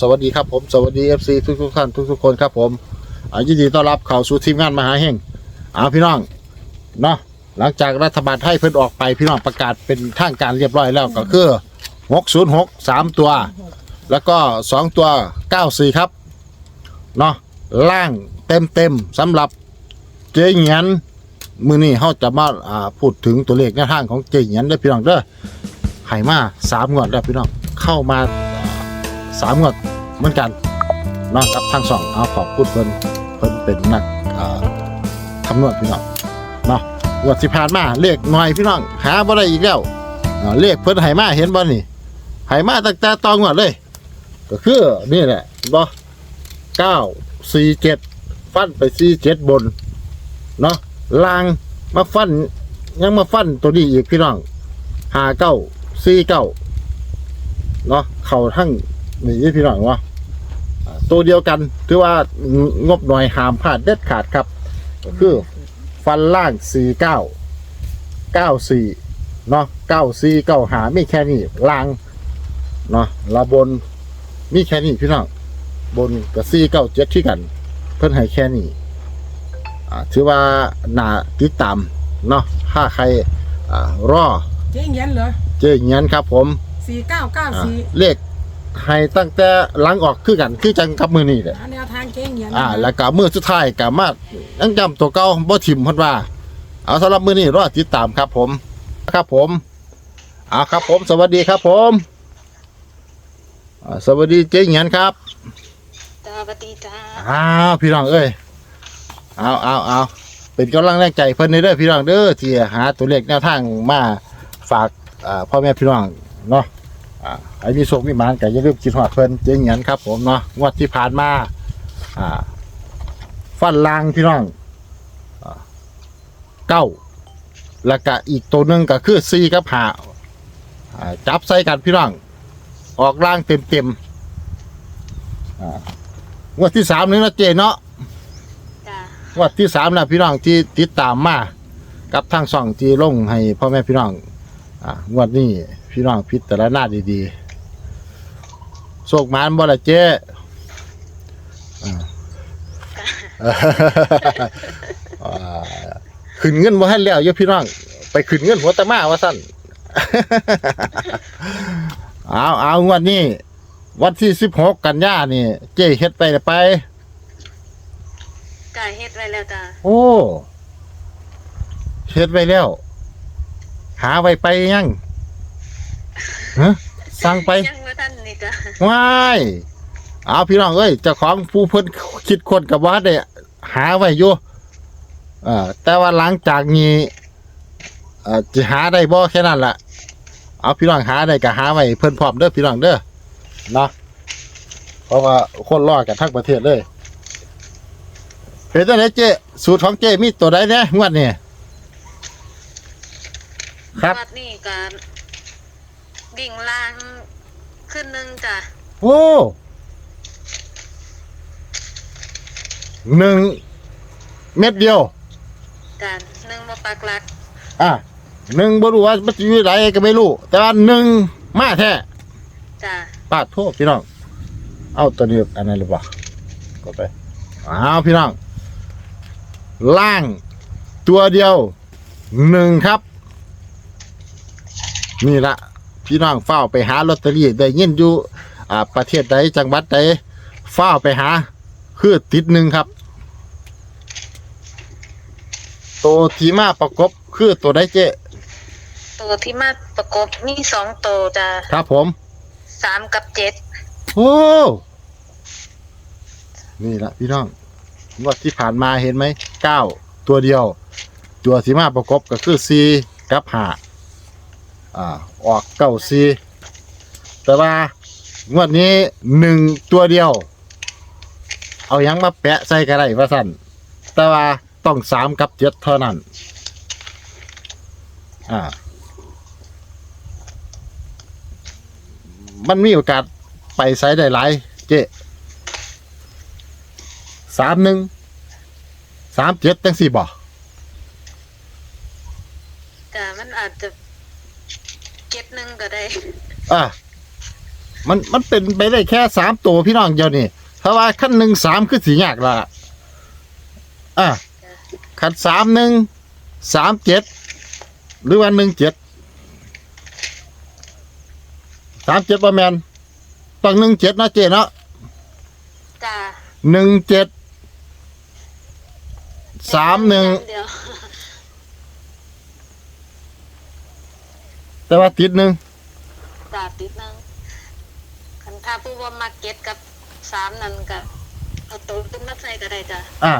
สวัสดีครับผมสวัสดี FC ทุกทุกท่านทุกทุกคนครับผมยินดีต้อนรับเข้าสู่ทีมงานมหาเฮงเอาพี่น้องเนาะหลังจากรัฐบาลให้เพิ่นออกไปพี่น้องประกาศเป็นทางการเรียบร้อยแล้วก็คือ606 3 ตัว แล้วก็ 2 ตัว 94 ครับเนาะล่างเต็มเต็มสำหรับเจ๊เหงียนมือนี้เขาจะมาอ่าพูดถึงตัวเลขแนวทางของเจ๊เหงียนได้พี่น้องเด้อให้มาสามงวดแล้วพี่น้องเข้ามา สามงวดเหมือนกันเนาะกับทั้งสองเอาขอบคุณเพิ่นเพิ่นเป็นนักเอ่อคำนวณพี่น้องเนาะงวดสิผ่านมาเลขหน่อยพี่น้อง หาบ่ได้อีกแล้วเลขเพิ่นให้มาเห็นบ่นี่ให้มาตั้งแต่ตอนงวดเลย ก็คือนี่แหละบ่เก้าสี่เจ็ดฟันไปสี่เจ็ดบนเนาะลางมาฟันยังมาฟันตัวนี้อีกพี่น้องหาเก้าสี่เก้าเนาะเข่าทั้ง นี่พี่น้องวะอ่าตัวเดียวกัน ถือว่างบหน่อยหามพลาดเด็ดขาดครับก็คือฟันล่างสี่เก้าเก้าสี่เนาะเก้าสี่เก้าหาไม่แค่นี้ล่างเนาะละบนมีแค่นี้พี่น้องบนกับสี่เก้าเจ็ดที่กัน เพิ่นให้แค่นี้อ่าถือว่าหนาติดตามเนาะถ้าใครอ่ารอเจ๊เงี้ยนเหรอเจ๊เงี้ยนครับผมสี่เก้าเก้าอ่าสี่เลข ให้ตั้งแต่หลังออกคือกันคือจังกับมือนี่แหละแนวทางเจ๊เงี้ยนอ่า แล้วก็มือสุดท้ายก็มายังจำตัวเก่าบ่ถิ่มเพิ่นว่า เอาสำหรับมือนี้รอติดตามครับผม ครับผมเอาครับผม สวัสดีครับผมอ่าสวัสดีเจ๊เหงียนครับสวัสดีจ้า อ้าวพี่น้องเอ้ยเอาเอาเอาเป็นกำลังแรงใจเพิ่นนี่เด้อพี่น้องเด้อที่หาตัวเลขแนวทางมาฝากอ่าพ่อแม่พี่น้องเนาะ อ่าไอ้มีโชคมีหมานก็อย่าลืมคิดฮอดเพิ่นเจ๊เหงียนครับผมเนาะงวดที่ผ่านมาอ่าฟันลางพี่น้องอ่าเก้าแล้วก็อีกตัวหนึ่งก็คือซีกับหาอ่าจับใส่กันพี่น้อง ออกล่างเต็มเต็มๆอ่างวดที่สามนี่นะเจเนาะ จ้างวดที่สามนะพี่น้องที่ติดตามมากับทางช่องที่ลงให้พ่อแม่พี่น้องอ่างวดนี้ พี่น้องพิจารณาดีๆโศกหมานบ่ละเจ้อ่าอ่าขึ้นเงินบ่ให้แล้วเยอะพี่น้อง ไปขึ้นเงินหัวตะมาว่าสั่นเอาเอางวดนี้ วันที่สิบหกกันยานี่ เจ๊เฮ็ดไปแล้วไปกายเฮ็ดไว้แล้วจ้าโอ้เฮ็ดไว้แล้ว หาไว้ไปยัง ฮะสั่งไปยังว่าท่านนี่จ้าว้ายเอาพี่น้องเอ้ยเจ้าของผู้เพิ่นคิดคนกับว่าได้หาไว้อยู่เอ่อแต่ว่าหลังจากนี้เอ่อจะหาได้บ่แค่นั้นล่ะ เอาพี่น้องหาได้ก็หาไว้เพิ่นพร้อมเด้อพี่น้องเด้อเนาะเพราะว่าคนรอกันทั้งประเทศเลยเป็นจังไดเจ๊สูตรของเจ๊มีตัวใดแหน่งวดนี้ครับ วัดนี่การ บิ่งลางขึ้นหนึ่งจ้าโอ้หนึ่งเม็ดเดียว จ้าหนึ่งมาปักหลักอะหนึ่งบ่รู้ว่ามันจะอยู่ไหนก็ไม่รู้ แต่ว่าหนึ่งมาแท้จ้าปาดโทษพี่น้อง เอาตัวนี้อันนั้นหรือเปล่าก็ไปอ้าวพี่น้อง ล่างตัวเดียวหนึ่งครับ นี่ละ พี่น้องเฝ้าวไปหาลอตเตอรี่ได้เงินอยู่อ่าประเทศใดจังหวัดใดเฝ้าวไปหา คือติดหนึ่งครับตัวที่มาประกบคือตัวใดเจ๊ตัวที่มาประกบมีสองตัวจ้าครับผม สามกับเจ็ดโอ้นี่ละพี่น้องงวดที่ผ่านมาเห็นไหมเก้าตัวเดียว ตัวสีมาประกบก็คือซีกับหา อ่าออกเก้าซีแต่ว่างวดนี้หนึ่งตัวเดียว เอายังมาแปะใส่กันได้ว่าสั่นแต่ว่าต้องสามกับเจ็ดเท่านั้น อ่า มันมีโอกาสไปไซส์ได้หลายเจ๊สามหนึ่งสามเจ็ดจังสี่บ่จ้ามันอาจจะ เจ็ดหนึ่งก็ได้ อะมันมันเป็นไปได้แค่สามตัวพี่น้องเดียวนี่เพราะว่าขั้นหนึ่งสามคือสียากละอะขั้นสามหนึ่งสามเจ็ดหรือว่าหนึ่งเจ็ดสามเจ็ดประมาณต้องหนึ่งเจ็ดเนาะเจเนาะจ้าหนึ่งเจ็ดสามหนึ่งเดียว แต่ว่าติดหนึ่งจ้าติดนึงคันถ้าผู้ว่ามาเก็ตกับสามนั่นก็เอาตัวขึ้นมาใส่ก็ได้จ้าอ่า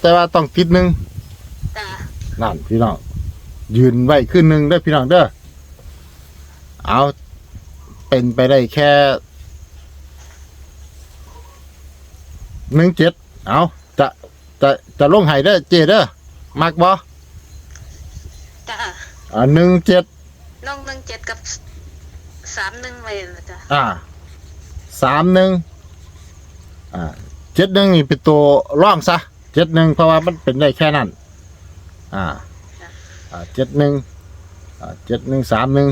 แต่ว่าต้องติดหนึ่งจ้านั่นพี่น้องยืนไว้ขึ้นหนึ่งได้อพี่น้องเด้อเอาเป็นไปได้แค่หนึ่งเจ็ดเอาจะจะจะลงไห้เด้อเจเด้อมักบ่จ้า อ่าหนึ่งเจ็ดลองหนึ่งเจ็ดกับสามหนึ่งไว้นะจ้าอ่าสามหนึ่งอ่าเจ็ดหนึ่งนี่เป็นตัวร่องซะเจ็ดหนึ่งเพราะว่ามันเป็นได้แค่นั้น อ่าอ่าเจ็ดหนึ่งอ่าเจ็ดหนึ่งสามหนึ่ง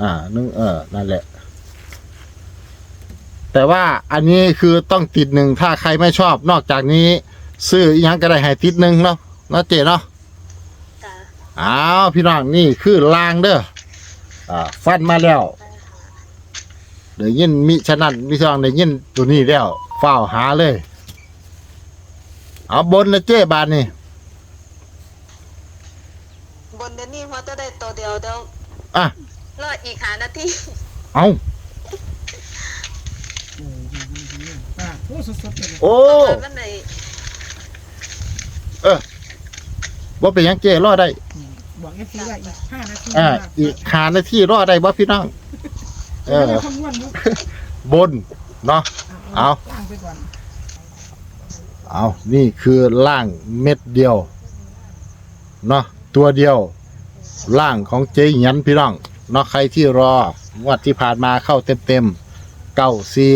อ่าหนึ่งเออนั่นแหละ แต่ว่าอันนี้คือต้องติดหนึ่งถ้าใครไม่ชอบนอกจากนี้ ซื้ออีหยังก็ได้ให้ติดหนึ่งเนาะเนาะเจเนาะจ้า อ้าวพี่น้องนี่คือลางเด้ออ่าฟันมาแล้วเดี๋ยวยินมิฉะนั้นมิช่องเดี๋ยวยินตัวนี้แล้วเฝ้าวหาเลย เอาบนนะเจ้บานนี่บนเดยวนี้พอจะได้ตัวเดียวเดี๋ยวอะรออีกหานาทีเอาอ่าโอ้สดๆเลยโอ้เพราะว่ามันในว่าเป็นหยังเจ้รอได้ บอกเอฟซีว่าอีกห้านาทีอ่าอีกหานาทีรอได้บ่พี่น้อง เอเอออ คำนวณดูบน เนาะ เอาล่างไปก่อนเอานี่คือล่างเม็ดเดียว เนาะ ตัวเดียว ล่างของเจ๊หยันพี่น้อง เนาะ ใครที่รองวดที่ผ่านมาเข้าเต็มเต็มๆเก้าซี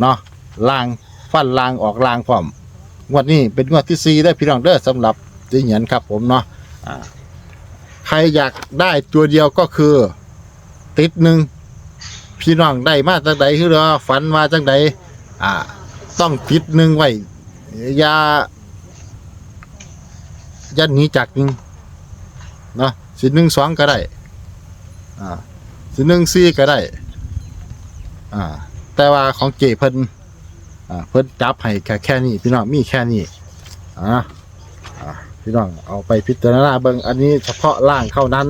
เนาะ ล่างฟันล่างออกล่างพร้อม งวดนี้เป็นงวดที่ซีได้อพี่น้องเด้อสำหรับเจ๊หยันครับผมเนาะ อ่าใค รอยากได้ตัวเดียวก็คือ ติดหนึ่งพี่น้องได้มาจังใดคือว่าฝันมาจังใดอ่า ต้องติดหนึ่งไว้อย่าอย่าหนีจากหนึ่งเนาะสิหนึ่งสองก็ได้ อ่า สิหนึ่งสี่ก็ได้ อ่า แต่ว่าของเจเพิ่นอ่าเพิ่นจับให้แค่แค่นี้พี่น้องมีแค่นี้อ่า พี่น้องเอาไปพิจารณาเบิ่งอันนี้เฉพาะล่างเท่านั้น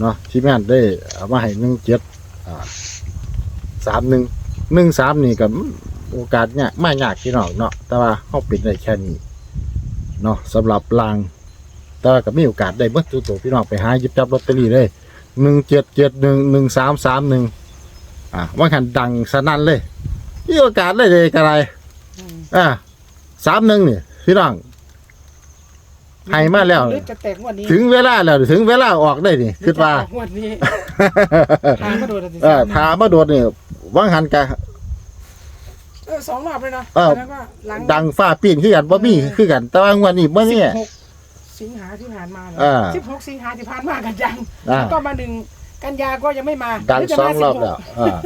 เนาะที่แม่นได้เอามาให้หนึ่งเจ็ดอ่าสามหนึ่งหนึ่งสามนี่กับโอกาสเนี่ยไม่ยากพี่น้องเนาะแต่ว่าเขาปิดได้แค่นี้เนาะสำหรับลาง แต่ว่าก็มีโอกาสได้เมื่อตัวตัวพี่น้องไปหาหยิบจับลอตเตอรี่เลยหนึ่งเจ็ดเจ็ดหนึ่งหนึ่งสามสามหนึ่งอะว่าขันดังสนั่นเลยมีโอกาสเลยเลยกระไรอืมอะสามหนึ่งนี่พี่น้อง ให้มาแล้ว หรือจะแตกงวดนี้ถึงเวลาแล้วถึงเวลาออกได้นี่คิดว่า หรือจะออกงวดนี้ ทางก็โดนเออถามมาโดดนี่ว่างหันกะ เออสองรอบเลยนะเออ แล้วก็หลังดังฟ้าปีนขึ้นกันบ่มีคือกัน แต่ว่างวันนี้เมื่อนี้ สิบหกสิงหาที่ผ่านมาอ่าสิบหกสิงหาที่ผ่านมากันยังอ่า แล้วก็มาหนึ่งกันยาก็ยังไม่มาดังสองรอบแล้วอ่า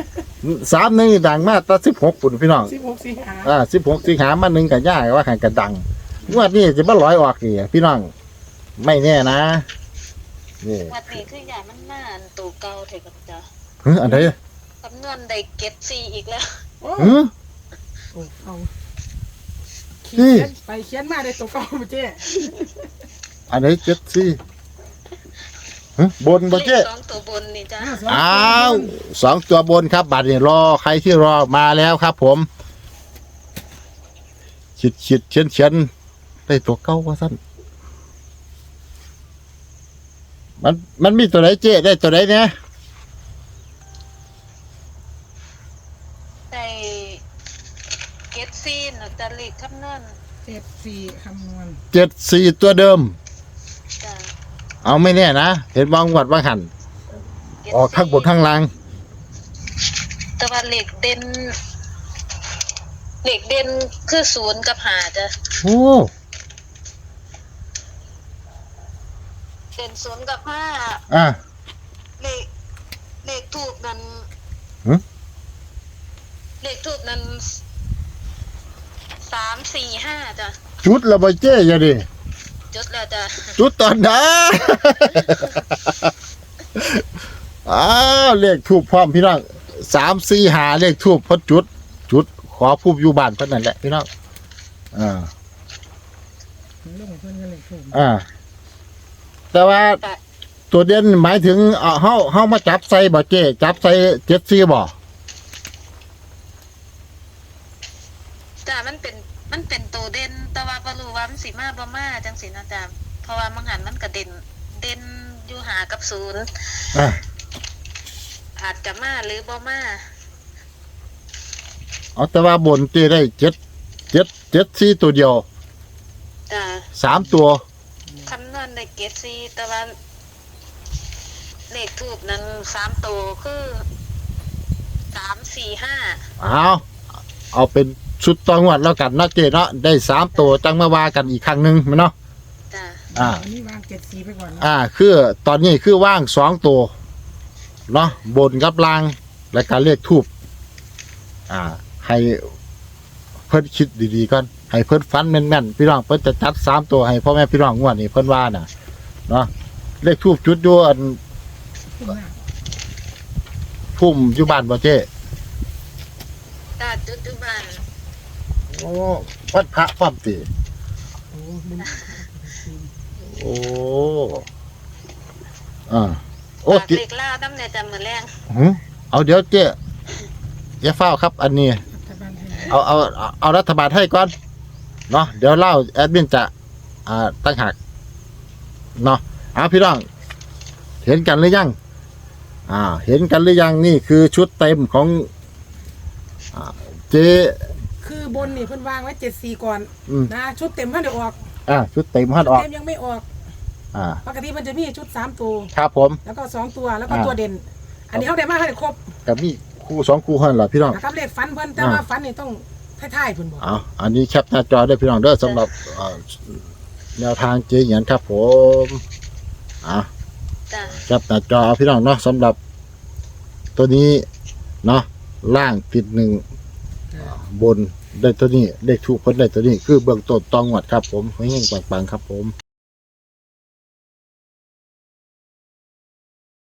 สามหนึ่งดังมากแต่สิบหกปุ่นพี่น้องสิบหกสิงหา อ่าสิบหกสิงหามาหนึ่งกันยากว่าขันกันดัง งวดนี้จะมาลอยออกอีกพี่น้อง ไม่แน่นะนี่วัดนี้คือใหญ่มันน่านตัวเก่าเถอะกับจ้าเฮ้ยอันไหนคำนวณได้เก็ตซีอีกแล้วโอ้เฮ้ย โอ้เอานี่เขียนไปเขียนมาได้ตัวเก่ามาเจ้อันไหนเจ็ดสี่เฮ้ยบนบ่เลเจ๊ขสองตัวบนนี่จ้าอ้าวสองตัวบนครับ บัตรนี่รอใครที่รอมาแล้วครับผมชิดชิดเฉียนเฉียน ได้ตัวเก้าว่าสั้นมันมันมีตัวไหนเจ๊ได้ตัวไหนเนี่ยได้เก็ตซีนะจ้าเลขคำนวณเจ็ดสี่คำนวณเจ็ดสี่ตัวเดิม จ้าเอาไม่แน่นะ เห็นบางวัดบางหันเก็ตออกข้างบนข้างล่าง แต่ว่าเลขเด่นเลขเด่นคือศูนย์กับหาจ้ะโอ้ เด่นศูนย์กับห้าอะเลขเลขทูบนั้นหึ เลขทูบนั้นสามสี่ห้าจ้ะจุดแล้วบ่เจ้อย่าดิจุดแล้วจ้ะจุดตอนนะ อ้าวเลขทูบพร้อมพี่น้องสามสี่หาเลขทูบพอจุด จุด ขอผู้อยู่บ้านเพิ่นนั่นแหละพี่น้องอ่าลงเพิ่นกันเลยถูกอ่า แต่ว่าจ้ะตัวเด่นหมายถึงเอ่อเฮาเฮามาจับใส่บ่เจ้จับใส่เจ็ดสี่บ่จ้ะมันเป็นมันเป็นตัวเด่นแต่ว่าบ่รู้ว่ามันสิมาบ่มาจังสินะจ้ะเพราะว่ามังหันมันก็เด่นเด่นอยู่หากับศูนย์อ่าอาจจะมาหรือบ่มาเอาแต่ว่าบนเจ้ได้เจ็ดเจ็ดเจ็ดสี่ตัวเดียวจ้ะสามตัว คำนวณในเกตซีแต่ว่าเลขทูบนั้นสามตัวคือสามสี่ห้าเอาเอาเป็นชุดตองวัดแล้วกันเนาะเจ้เนาะได้สามตัวจังมาว่ากันอีกครั้งหนึ่งแม่นเนาะจ้ะอ่า อันนี้วางเจ็ดสีไปก่อนนะอ่าคือตอนนี้คือว่างสองตัวเนาะบนกับล่างและการเลขทูบอ่า ให้เพิ่นคิดดีๆก่อน ให้เพิ่นฟันแม่นๆพี่น้องเพิ่นจะจัดสามตัวให้พ่อแม่พี่น้องงวดนี้เพิ่นว่าน่ะเนาะเลขทูบจุดอยู่อันขึ้นหน้าพุ่มอยู่บ้านบ่เจ้จ้ะจุดจุบันโอ้วัดพระความตีโอ้เป็นโอ้อ่าโอ้ฝากติเลขล่าวน้ำในจำมือแรงหึเอาเดี๋ยวเจ้อย่าเฝ้าครับ อันนี้รัฐบาลไทยเอาเอาเอาเอารัฐบาลให้ก่อน เนาะเดี๋ยวเล่าแอดมินจะอ่าตั้งหักเนาะเอาพี่น้อง เห็นกันหรือยังอ่า เห็นกันหรือยังนี่คือชุดเต็มของอ่าเจ คือบนนี่เพิ่นวางไว้เจ็ดสีก่อนอืม นะชุดเต็มเพิ่นเดี๋ยวออกอ่าชุดเต็มฮัดออก เต็มยังไม่ออกอ่า ปกติมันจะมีชุดสามตัว ครับผม แล้วก็สองตัวแล้วก็อ่าตัวเด่น อันนี้เขาได้มาให้ครบกับมีคู่สองคู่หันล่ะพี่น้อง นะครับเลขฟันเพิ่นแต่ว่าฟันนี่ต้อง ท้ายๆเพิ่นบอกเอาอันนี้แคปหน้าจอได้พี่น้องเด้อสำหรับอ่าแนวทางเจเหยียนครับผมอ่าจ้ะแคปหน้าจอเอาพี่น้องเนาะสำหรับ ตัวนี้เนาะล่างติดหนึ่งบนได้ตัวนี้เลขถูกพ้นได้ตัวนี้ คือเบื้องต้นตองหวัดครับผมเฮงๆปังๆครับผม